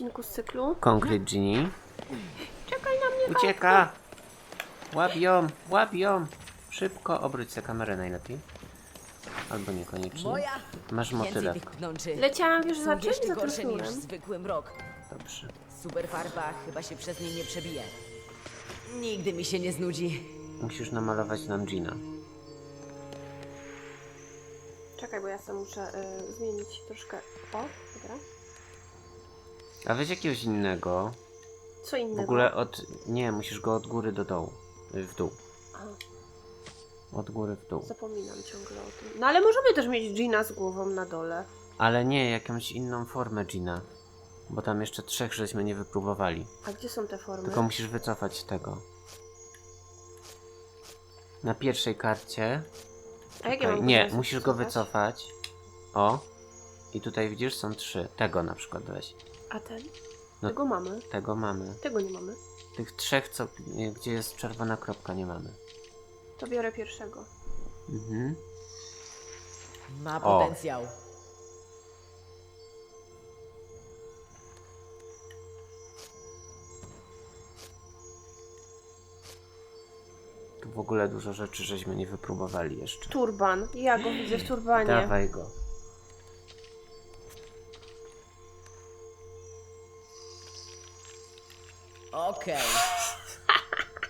odcinku z cyklu. Concrete Genie. Czekaj na mnie, Ucieka! Łap ją, łap ją! Szybko, obróć sobie kamerę najlepiej. Albo niekoniecznie. Moja! Masz knączy. Leciałam już Są za czym? jeszcze Za gorsze niż sznurem. zwykły mrok. Dobrze. Super farba chyba się przez nie nie przebije. Nigdy mi się nie znudzi. Musisz namalować nam Gina. Czekaj, bo ja sam muszę y, zmienić troszkę. O, dobra. A weź jakiegoś innego. Co innego? W ogóle od... Nie, musisz go od góry do dołu. Y, W dół. Aha, Od góry w dół. zapominam ciągle o tym. No ale możemy też mieć Gina z głową na dole. Ale nie, jakąś inną formę Gina. Bo tam jeszcze trzech żeśmy nie wypróbowali. A gdzie są te formy? Tylko musisz wycofać tego. Na pierwszej karcie. A jak ja mam nie, teraz musisz go wycofać? wycofać. O. I tutaj widzisz, są trzy. Tego na przykład weź. A ten? No. Tego mamy. Tego mamy. Tego nie mamy. Tych trzech, co, nie, gdzie jest czerwona kropka, nie mamy. To biorę pierwszego. Mhm. Ma O. potencjał. Tu w ogóle dużo rzeczy żeśmy nie wypróbowali jeszcze. Turban. Ja go widzę w turbanie. Dawaj go. Okej.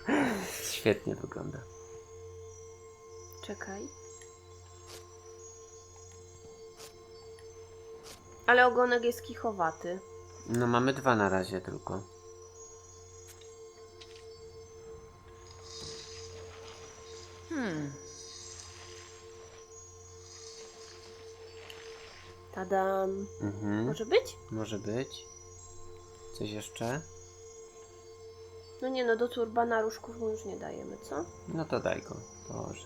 Świetnie wygląda. Czekaj. Ale ogonek jest kichowaty. No mamy dwa na razie tylko. Hmm. Tadam. Mhm. Może być? Może być. Coś jeszcze? No nie no, do turbana różków mu już nie dajemy, co? No to daj go. Boże.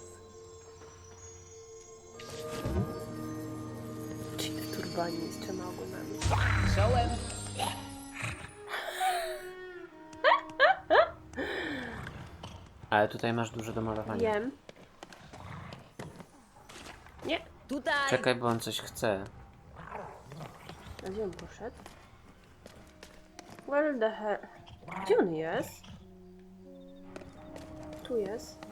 Czyli w turbanie z trzema ogonami. Czołem. Ale tutaj masz dużo do malowania. Wiem. Nie. Tutaj. Czekaj, bo on coś chce. A gdzie on poszedł? Where the hell? Gdzie on jest? Tu jest.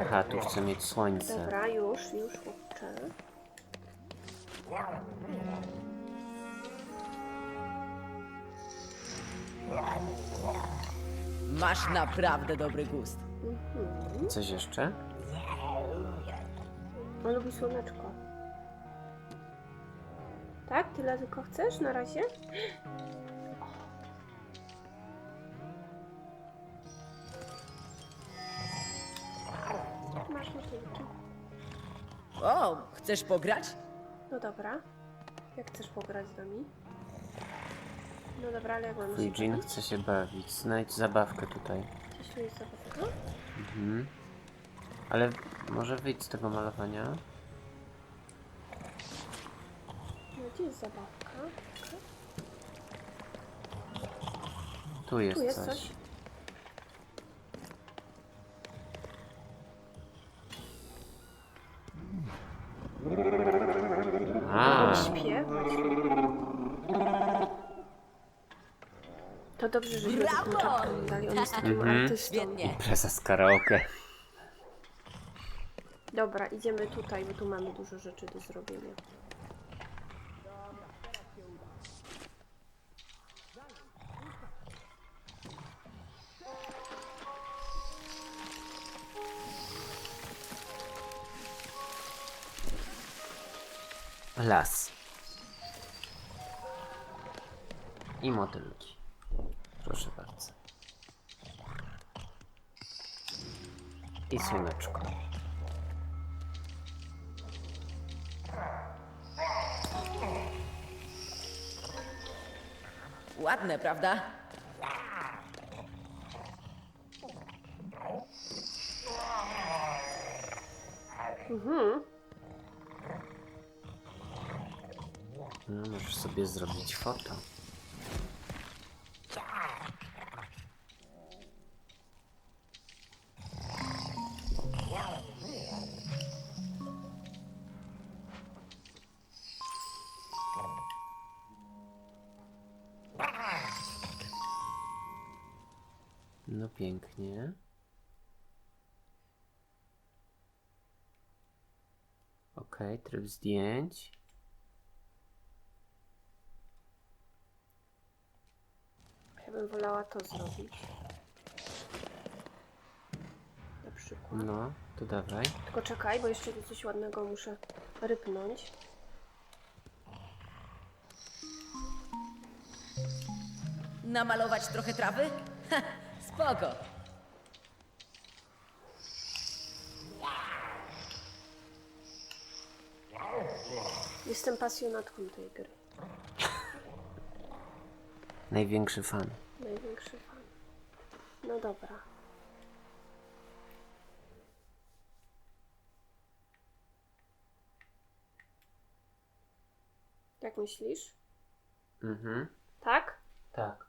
Aha, tu chce mieć słońce. Dobra, już, już chłopcze. Masz naprawdę dobry gust. Coś jeszcze? On lubi słoneczko. Tak? Tyle tylko chcesz na razie? Chcesz pograć? No dobra. Jak chcesz pograć z nami? No dobra, ale jak mam się Jean bawić? chce się bawić. Znajdź zabawkę tutaj. Gdzieś tu jest zabawka? Mhm. Ale może wyjść z tego malowania? No gdzie jest zabawka? Tu jest, Tu jest coś. coś. A, Śpię właśnie. To dobrze, że żeśmy taką czapkę dali. On jest takim Mhm. artystą. Świetnie. impreza z karaoke. Dobra, idziemy tutaj, bo tu mamy dużo rzeczy do zrobienia. Las. I motylki. I słoneczko. Ładne, prawda? Mhm. No, możesz sobie zrobić foto. Tryb zdjęć. Ja bym wolała to zrobić. Na przykład. No, to dawaj. Tylko czekaj, bo jeszcze tu coś ładnego muszę rypnąć. Namalować trochę trawy? Ha, spoko. Jestem pasjonatką tej gry. Największy fan. Największy fan. No dobra. Jak myślisz? Mhm. Tak? Tak.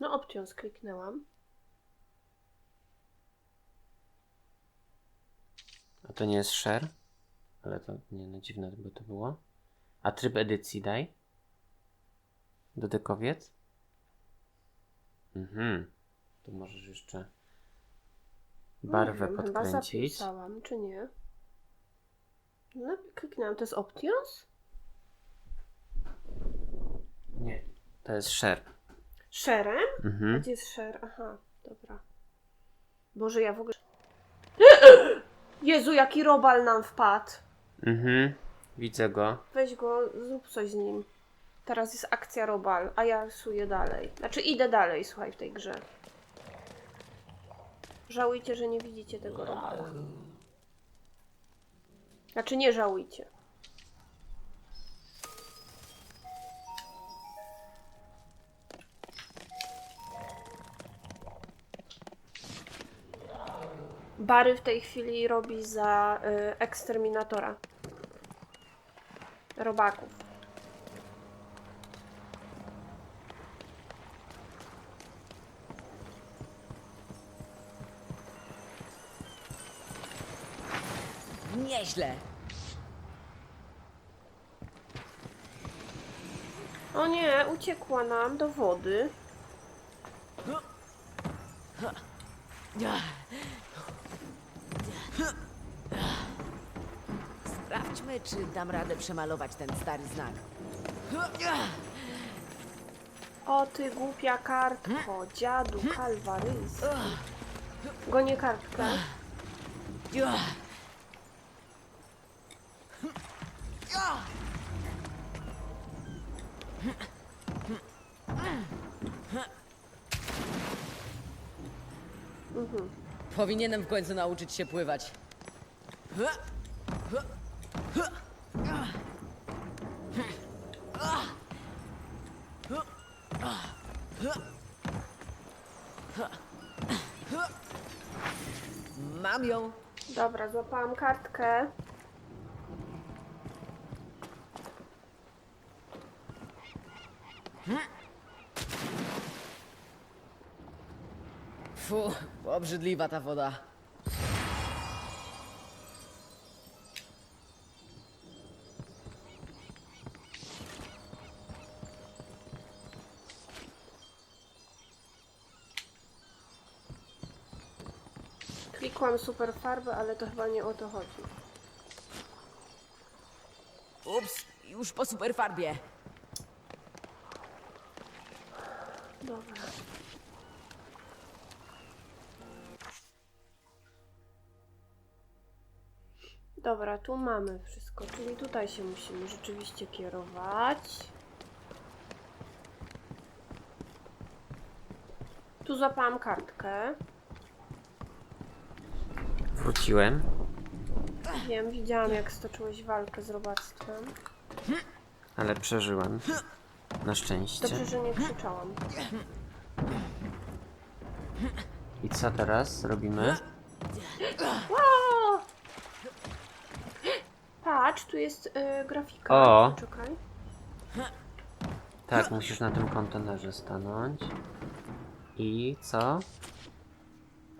No options kliknęłam. A to nie jest share? Ale to nie, no dziwne by to było. A tryb edycji daj. Dodekowiec. Mhm. Tu możesz jeszcze barwę nie wiem, Chyba podkręcić. zapisałam, czy nie? No, kliknęłam. To jest options? Nie. To jest share. Sharem? A Mhm. gdzie jest share? Aha, dobra. Boże, ja w ogóle... Jezu, jaki robal nam wpadł. Mhm. Widzę go. Weź go, zrób coś z nim. Teraz jest akcja robal, a ja rysuję dalej. Znaczy idę dalej, słuchaj, w tej grze. Żałujcie, że nie widzicie tego robala. Znaczy nie żałujcie. Bary w tej chwili robi za y, eksterminatora. Robaków. Nieźle. O nie, uciekła nam do wody. Czy dam radę przemalować ten stary znak. O ty głupia kartko, dziadu kalwarys. Gonię kartkę. Powinienem w końcu nauczyć się pływać. Mam ją. Dobra, złapałam kartkę. Fu, obrzydliwa ta woda. Klikłam super farbę, ale to chyba nie o to chodzi. Ups, już po superfarbie. Dobra. Dobra, tu mamy wszystko, czyli tutaj się musimy rzeczywiście kierować. Tu złapałam kartkę. Wróciłem. Wiem, widziałam jak stoczyłeś walkę z robactwem. Ale przeżyłem. Na szczęście. Dobrze, że nie krzyczałam. I co teraz robimy? Ło! Patrz, tu jest y, grafika. O! Czekaj. Tak, musisz na tym kontenerze stanąć. I co?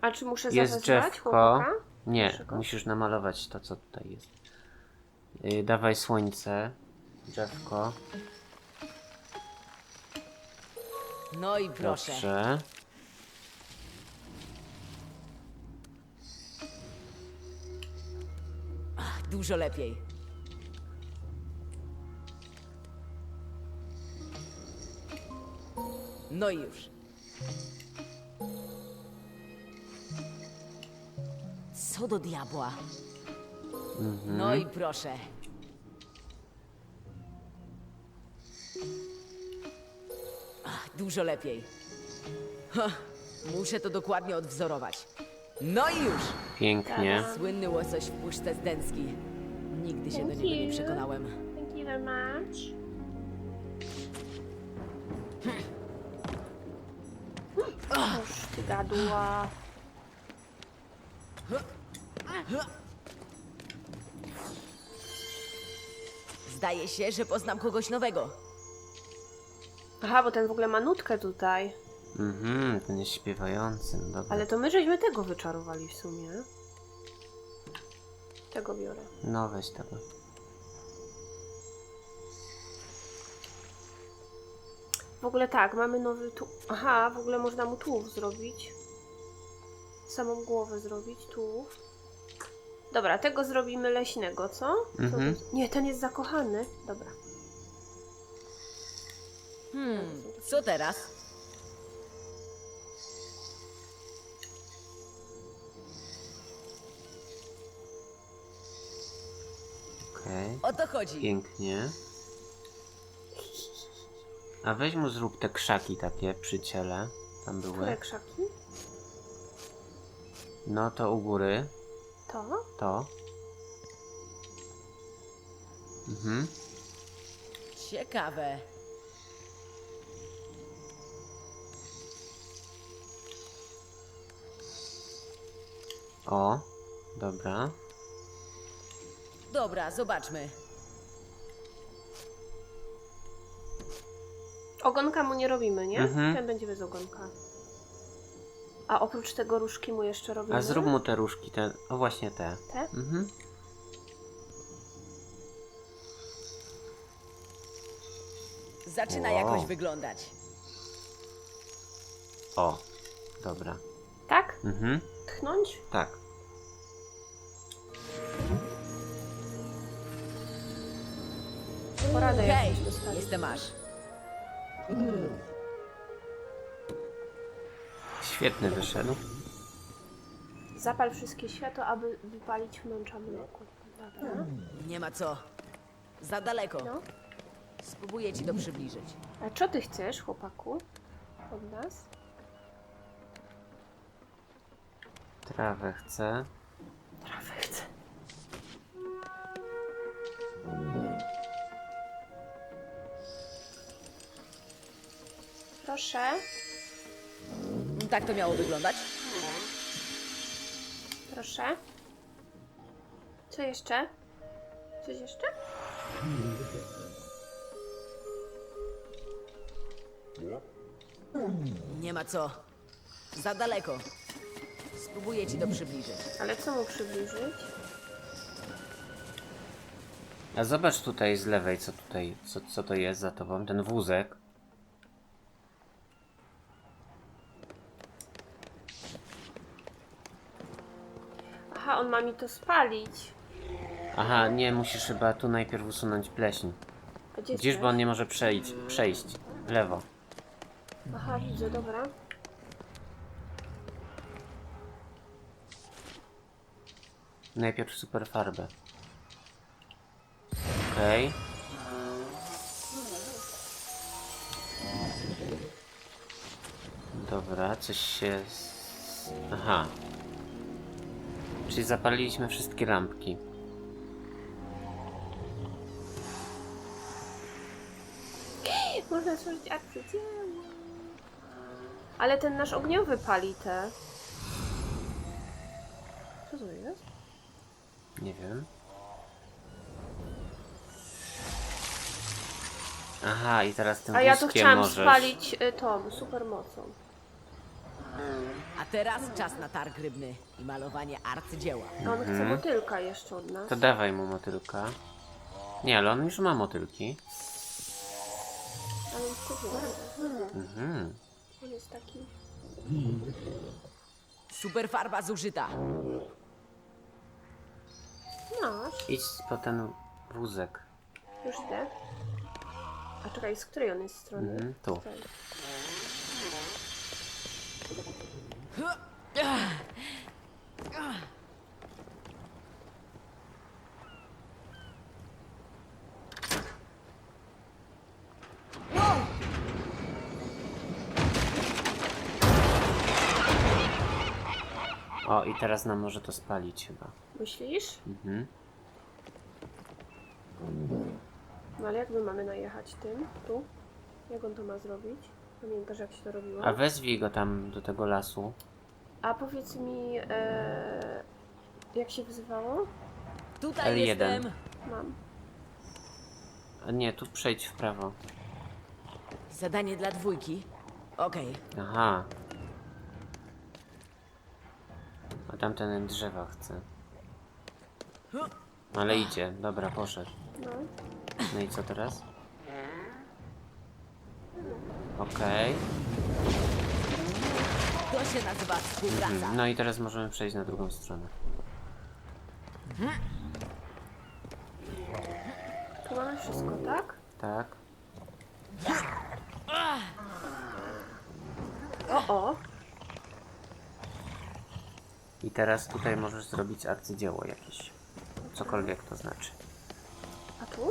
A czy muszę Jest drzewko. chłopaka? Nie, musisz namalować to, co tutaj jest. Yy, dawaj słońce, drzewko. No i proszę. Dobrze. Dużo lepiej. No i już. Co do diabła? No i proszę. Ach, dużo lepiej. Ha, muszę to dokładnie odwzorować. No i już! Pięknie. Słynny łosoś w puszce zdęcki. Nigdy się do Thank niego nie you. przekonałem. Thank you very much. Ty gadła. Zdaje się, że poznam kogoś nowego. Aha, bo ten w ogóle ma nutkę tutaj. Mhm, ten jest śpiewający. No dobra. Ale to my żeśmy tego wyczarowali w sumie. Tego biorę. No weź tego. W ogóle tak, mamy nowy tu. Aha, w ogóle można mu tułów zrobić. Samą głowę zrobić, tułów. Dobra, tego zrobimy leśnego, co? co Mhm. to- Nie, ten jest zakochany. Dobra. Hmm, co teraz? Okej. O to chodzi. Pięknie. A weź mu zrób te krzaki takie przy ciele. Tam Które były. krzaki? No to u góry. To? To. Mhm. Ciekawe. O. Dobra. Dobra, zobaczmy. Ogonka mu nie robimy, nie? Mhm. Ten będzie bez ogonka. A oprócz tego różki mu jeszcze robimy? A zrób mu te różki, te. O właśnie te. Te? Mhm. Zaczyna Wow. jakoś wyglądać. O. Dobra. Tak? Mhm. Tchnąć? Tak. Poradę Hej, jakąś jestem aż. Świetny wyszedł. Zapal wszystkie światła, aby wypalić męcza mleku. Dobra. Nie ma co. Za daleko. No. Spróbuję ci to przybliżyć. A co ty chcesz, chłopaku? Od nas? Trawę chcę. Trawę chcę. Proszę. Tak to miało wyglądać? Proszę. Co jeszcze? Coś jeszcze? Nie ma co. Za daleko. Spróbuję ci to przybliżyć. Ale co mu przybliżyć? A zobacz tutaj z lewej, co tutaj, co, co to jest za tobą, ten wózek. Aha, on ma mi to spalić. Aha, nie, musisz chyba tu najpierw usunąć pleśń. A Gdzie Gdzież, bo on nie może przejść, przejść. Lewo. Aha, widzę, dobra. Najpierw super farbę. Okej. Dobra, coś się... s- Aha. Czyli zapaliliśmy wszystkie lampki. Można stworzyć arcydzieło. Ale ten nasz ogniowy pali te. Co to jest? Nie wiem. Aha, i teraz tym A ja tu wózkiem chciałam możesz... spalić y, tą supermocą. A teraz czas na targ rybny i malowanie arcydzieła. On chce motylka jeszcze od nas. To dawaj mu motylka. Nie, ale on już ma motylki. Ale on chce więcej. Mhm. On jest taki. Super farba zużyta. Masz. Idź po ten wózek. Już idę. A czekaj, z której on jest strony? Mhm, tu. Tutaj. O, i teraz nam może to spalić chyba. Myślisz? Mhm. No ale jak my mamy najechać tym? Tu? Jak on to ma zrobić? Pamiętasz jak się to robiło? A wezwij go tam do tego lasu. A powiedz mi, e, jak się wyzywało? Tutaj L1. jestem. Mam. A nie, tu przejdź w prawo. Zadanie dla dwójki. Okej. Aha. A tamten drzewa chce. Ale idzie, dobra, poszedł. No. I co teraz? Okej. To się nazywa współpraca. Mhm. No i teraz możemy przejść na drugą stronę. Tu mamy wszystko, tak? Tak. O, o! I teraz tutaj możesz zrobić arcydzieło jakieś. Cokolwiek to znaczy. A tu?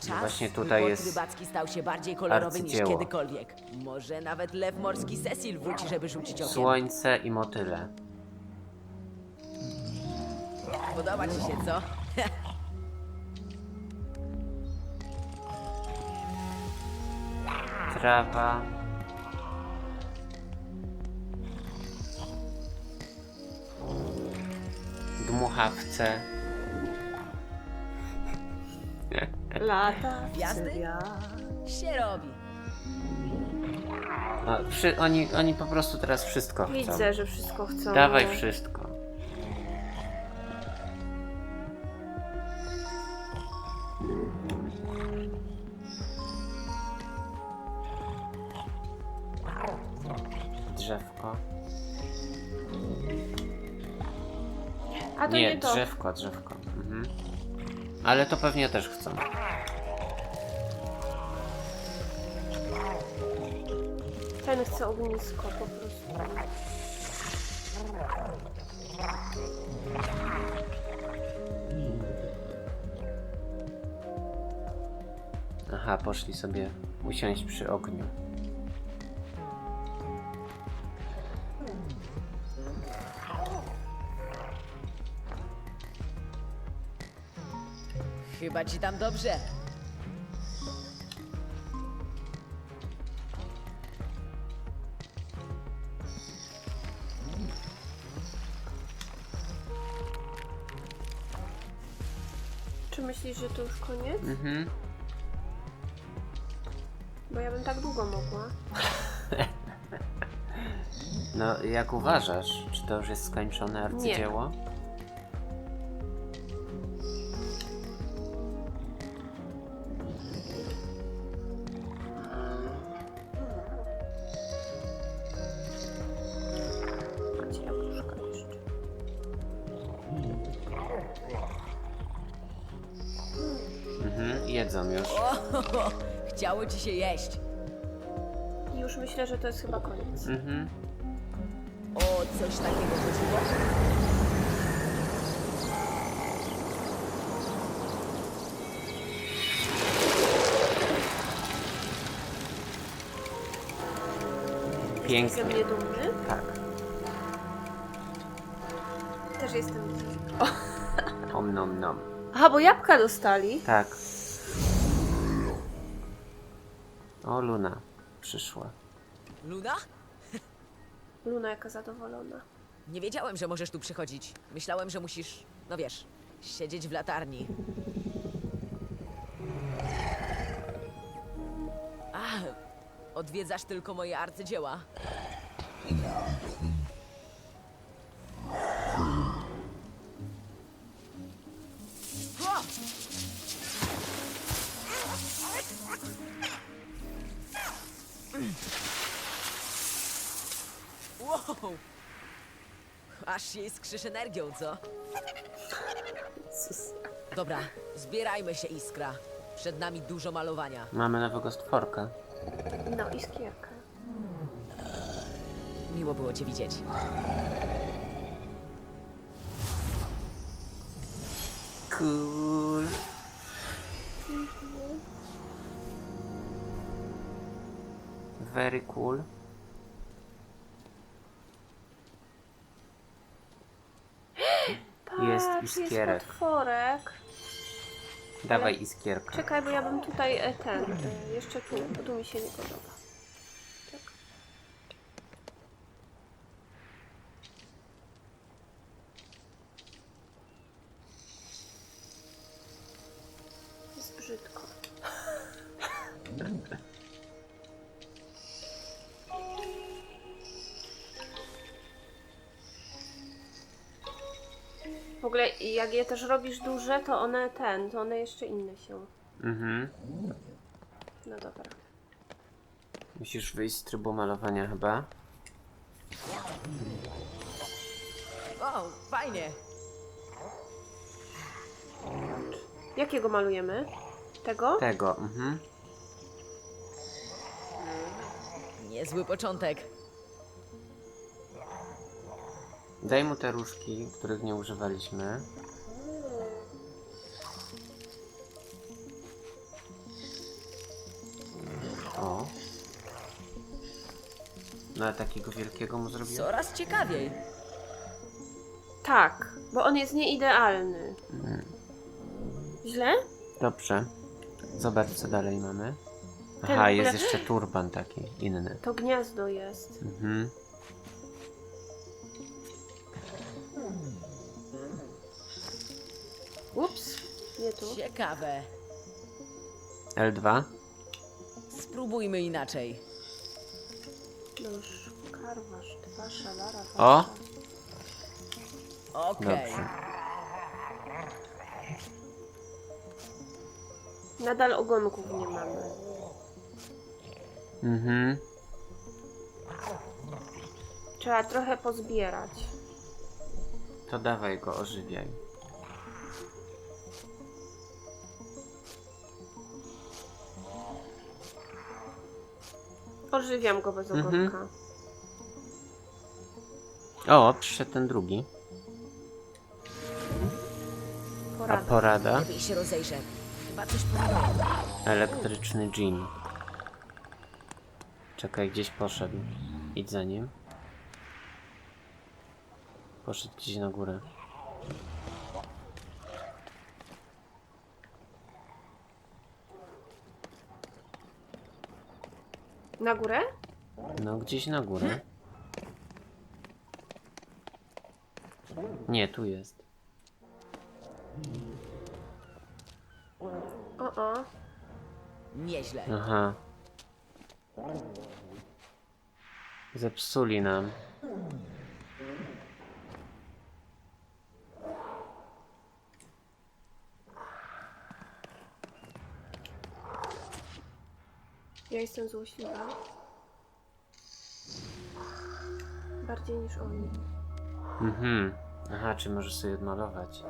Czas, właśnie tutaj jest rybacki stał się bardziej kolorowy niż arcydzieło. kiedykolwiek. Może nawet lew morski Cecil wróci, żeby rzucić okiem. Słońce i motyle. Podoba ci się, co? Trawa. Dmuchawce. Lata. Gwiazdy? Się robi. No, przy, oni, oni po prostu teraz wszystko chcą. Widzę, że wszystko chcą. Dawaj no. wszystko. Drzewko, drzewko. Mhm. Ale to pewnie też chcą. Ten chce ognisko po prostu. Aha, poszli sobie usiąść przy ogniu. Chyba ci tam dobrze. Czy myślisz, że to już koniec? Mhm. Bo ja bym tak długo mogła. No, jak uważasz, czy to już jest skończone arcydzieło? Macie jedzą już. O, chciało ci się jeść. I już myślę, że to jest chyba koniec. Mhm. O coś takiego chodziło? Ze Pięknie. mnie dumny. Tak. Też jestem dumny. Om nom nom. Aha, bo jabłka dostali. Tak. O, Luna przyszła. Luna? Luna jaka zadowolona. Nie wiedziałem, że możesz tu przychodzić. Myślałem, że musisz, no wiesz, siedzieć w latarni. A, odwiedzasz tylko moje arcydzieła. Aż się iskrzysz energią, co? Dobra, zbierajmy się, Iskra. Przed nami dużo malowania. Mamy nowego stworka. No, iskierka. Miło było cię widzieć. Cool. Very cool. Jest Patrz, iskierek. Jest potworek. Dawaj iskierkę. Czekaj, bo ja bym tutaj e, ten, e, jeszcze tu, bo tu mi się nie podoba. Ogóle jak je też robisz duże, to one ten, to one jeszcze inne się. Mhm. No dobra. Musisz wyjść z trybu malowania chyba. O, fajnie. Jakiego malujemy? Tego? Tego, mhm. Niezły początek. Daj mu te różki, których nie używaliśmy. O. No ale takiego wielkiego mu zrobiłem? Coraz ciekawiej. Tak, bo on jest nieidealny. Mm. Źle? Dobrze. Zobacz co dalej mamy. Ten Aha, jest jeszcze turban taki, inny. To gniazdo jest. Mhm. Ups, nie tu. Ciekawe. L2? Spróbujmy inaczej. Nóż, karwasz, dwa szalara. O! Okej. Dobrze. Nadal ogonków nie mamy. Mhm. Trzeba trochę pozbierać. To dawaj go, ożywiaj. Ożywiam go bez Mhm. ogonka. O, przyszedł ten drugi. A Porada. porada? Lepiej się rozejrzę. Chyba coś. Elektryczny dżin. Czekaj, gdzieś poszedł. Idź za nim. Poszedł gdzieś na górę. Na górę? No, gdzieś na górę. Nie, tu jest. O, o. Nieźle. Aha. Zepsuli nam. Ja jestem złośliwa. Bardziej niż oni. Mhm. Aha, czy możesz sobie odmalować?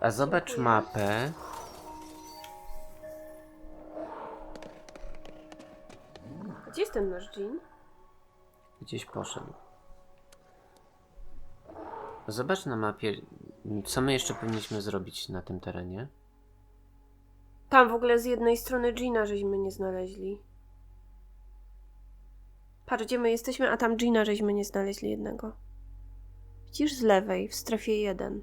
A zobacz Dziękuję. mapę. Gdzie jest ten nasz dżin? Gdzieś poszedł. Zobacz na mapie, co my jeszcze powinniśmy zrobić na tym terenie. Tam w ogóle z jednej strony Gina żeśmy nie znaleźli. Patrz, gdzie my jesteśmy, a tam Gina żeśmy nie znaleźli jednego. Widzisz z lewej, w strefie 1.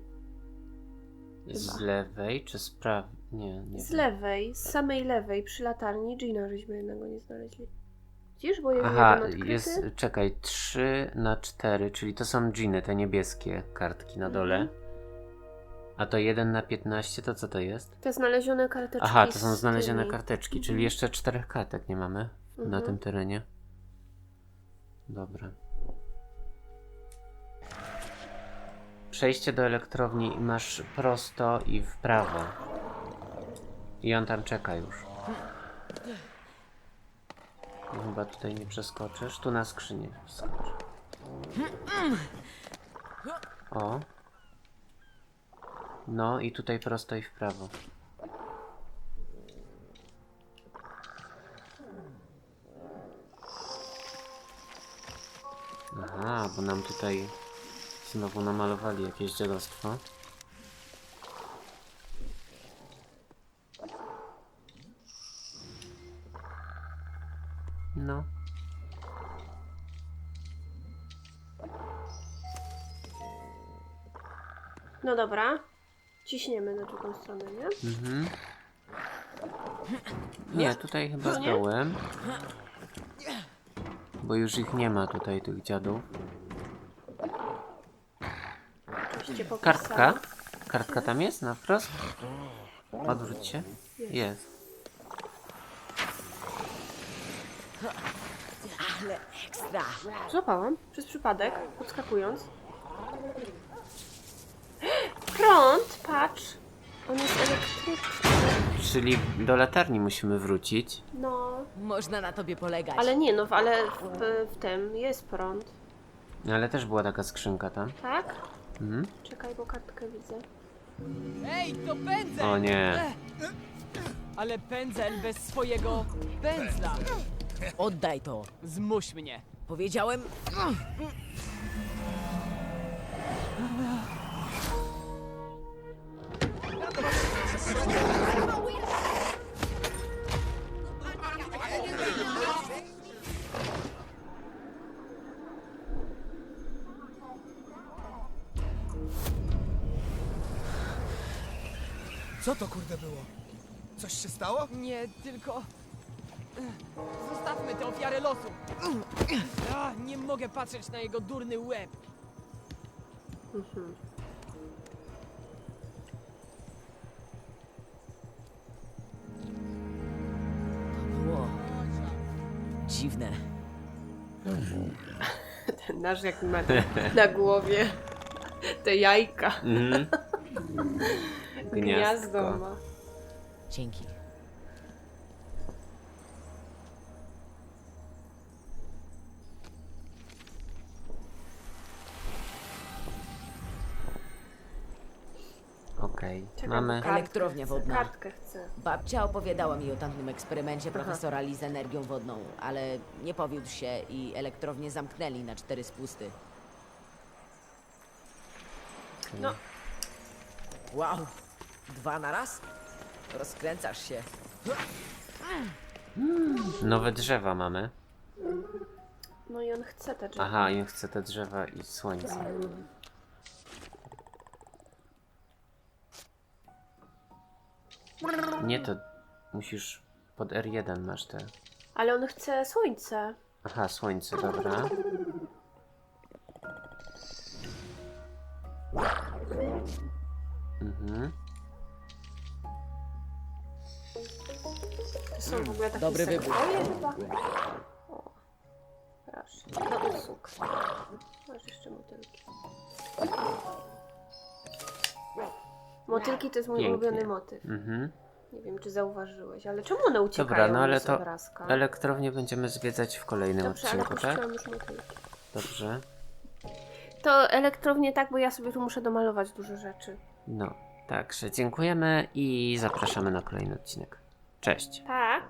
Z lewej czy z prawej? Nie, nie. Z wiem. lewej, z samej lewej, przy latarni Gina żeśmy jednego nie znaleźli. Widzisz, bo jest Aha, jeden jest, czekaj, 3 na 4, czyli to są dżiny, te niebieskie kartki na dole. Mhm. A to 1 na 15, to co to jest? Te znalezione karteczki. Aha, to są znalezione tymi. karteczki, czyli Mhm. jeszcze czterech kartek nie mamy na Mhm. tym terenie. Dobra. Przejście do elektrowni masz prosto i w prawo. I on tam czeka już. Chyba tutaj nie przeskoczysz. Tu na skrzynię wskocz. O. No i tutaj prosto i w prawo. Aha, bo nam tutaj znowu namalowali jakieś dziadostwo. No. No dobra. Ciśniemy na drugą stronę, nie? Mhm. Nie, tutaj chyba nie? zdołem. Bo już ich nie ma tutaj, tych dziadów. Kartka? Kartka tam jest na wprost? Odwróć się. Jest. Złapałam przez przypadek, podskakując. Prąd, patrz! On jest elektryczny. Czyli do latarni musimy wrócić. No, Można na tobie polegać. ale nie, no, ale w, w tym jest prąd, No, Ale też była taka skrzynka tam. tak? Mhm. Czekaj, bo kartkę widzę. Ej, to pędzel! O nie. Ech. Ale pędzel bez swojego pędzla. Oddaj to. Zmuś mnie. Powiedziałem. Nie, tylko... Zostawmy tę ofiarę losu. A, nie mogę patrzeć na jego durny łeb. Było. Dziwne. Ten nasz jak ma na głowie te jajka. Mhm. Gniazdo ma. Dzięki. Mamy. kartkę Elektrownia chcę, wodna. Kartkę chcę. Babcia opowiadała mi o tamtym eksperymencie profesora Lee z energią wodną, ale nie powiódł się i elektrownię zamknęli na cztery spusty. No, Wow! Dwa na raz? Rozkręcasz się. Nowe drzewa mamy. no i on chce te drzewa. Aha, i chce te drzewa i słońce. Nie, to musisz pod R1 masz te. Ale on chce słońce. Aha, słońce, dobra. Mhm. To są w ogóle takie Dobry wybór. sekwoje chyba. O, proszę, do usług. Masz jeszcze motylki. Motylki to jest mój Pięknie. ulubiony motyw. Mhm. Nie wiem, czy zauważyłeś, ale czemu one uciekają Dobra, no ale z to obrazka? elektrownię będziemy zwiedzać w kolejnym Dobrze, ale odcinku, tak? puściłam już motylki. Dobrze. To elektrownie tak, bo ja sobie tu muszę domalować dużo rzeczy. No, także dziękujemy i zapraszamy na kolejny odcinek. Cześć. Tak.